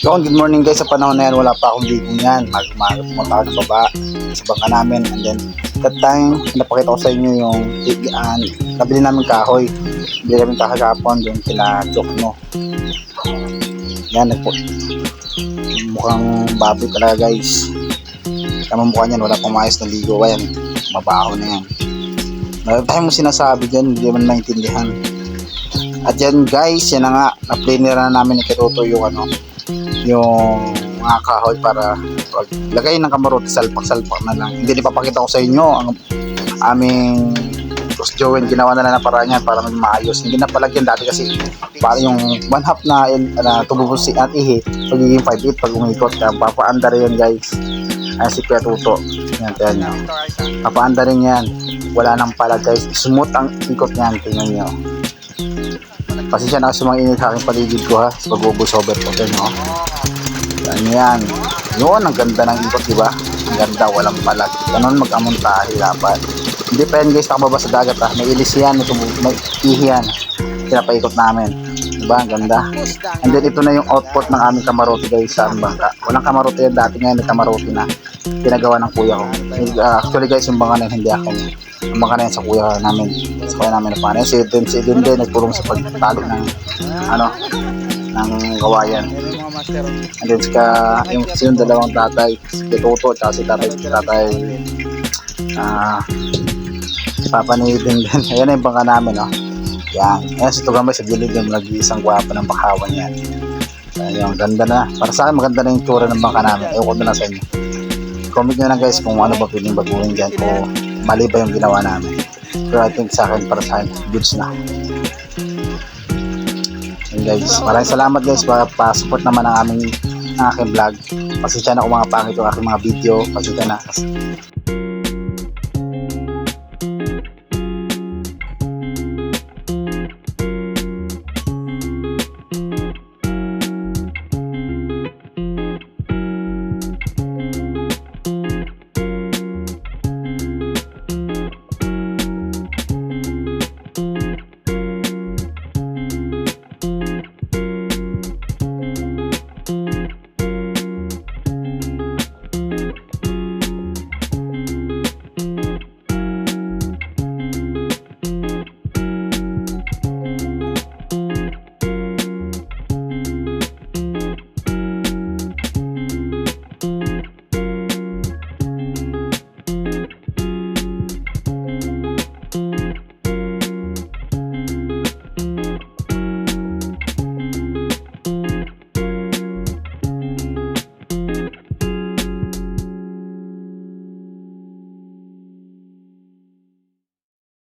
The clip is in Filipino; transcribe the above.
Yun, good morning guys. Sa panahon na yan, wala pa akong bigong yan. Mag-umaga pumunta ako baba sa namin. And then, that time, napakita ko sa inyo yung tigaan. Nabili namin kahoy. Bili namin kahoy kahapon yung kila Chok, no. Yan, nagpo. Mukhang baboy talaga guys. Tama mukha niyan, wala pang maayos na ligo. Ayan, mabaho na yan. Meron tayong sinasabi dyan, hindi man maintindihan. At yan guys, yan na nga, na-play na namin ni Kitoto yung ano, yung mga kahoy para pag lagay ng kamarote salpak-salpak na lang. Hindi ipapakita ko sa inyo ang aming Boss Jowen ginawa na lang na paraan yan para maayos. Hindi na palagyan dati kasi para yung one half na, na tububos si at ihi pagiging 5'8 pag umikot. Kaya papaanda rin yan guys. Ayan si Kuya Tuto. Yan, tayo nyo. Papaanda rin yan. Wala nang pala guys. Smooth ang ikot niyan. Tingnan nyo. Pasensya na kasi mga init sa aking paligid ko ha. Sa pag-ubos over ko. Tingnan nyo. Yan yan. Yun, ang ganda ng ikot, di ba? Ang ganda, walang palag. Ganun mag-amuntahe dapat. Hindi pa yan guys, nakababa sa dagat ha. May ilis yan, ito, may ihi yan. Pinapaikot namin. Di ba? Ang ganda. And then ito na yung output ng aming kamarote guys sa bangka. Walang kamarote yan dati ngayon, may kamarote na. Pinagawa ng kuya ko. Uh, actually guys, yung bangka na yun, hindi ako. Yung bangka na yan sa kuya namin. Sa kuya namin na paano. Si Edwin, si Edwin din, nagtulong sa pagtalo ng, ano, ng gawayan. And then sika, yung, yung dalawang tatay, si Toto, at si tatay, tatay, ah, si Papa ni Eden din. Ayan na yung bangka namin, no? Yan. Ayan si Tugambay sa gilid yung nag-iisang gwapa ng bakawan yan. Ayan, ganda na. Para sa akin, maganda na yung tura ng bangka namin. Ayaw ko na sa inyo. Comment nyo na guys kung ano ba piling baguhin dyan o mali ba yung ginawa namin. Pero I think sa akin, para sa akin, goods na. Yun guys, maraming salamat guys para pa-support naman ang aming ang aking vlog. Pasensya na kung mga pangit yung aking mga video. Pasensya na.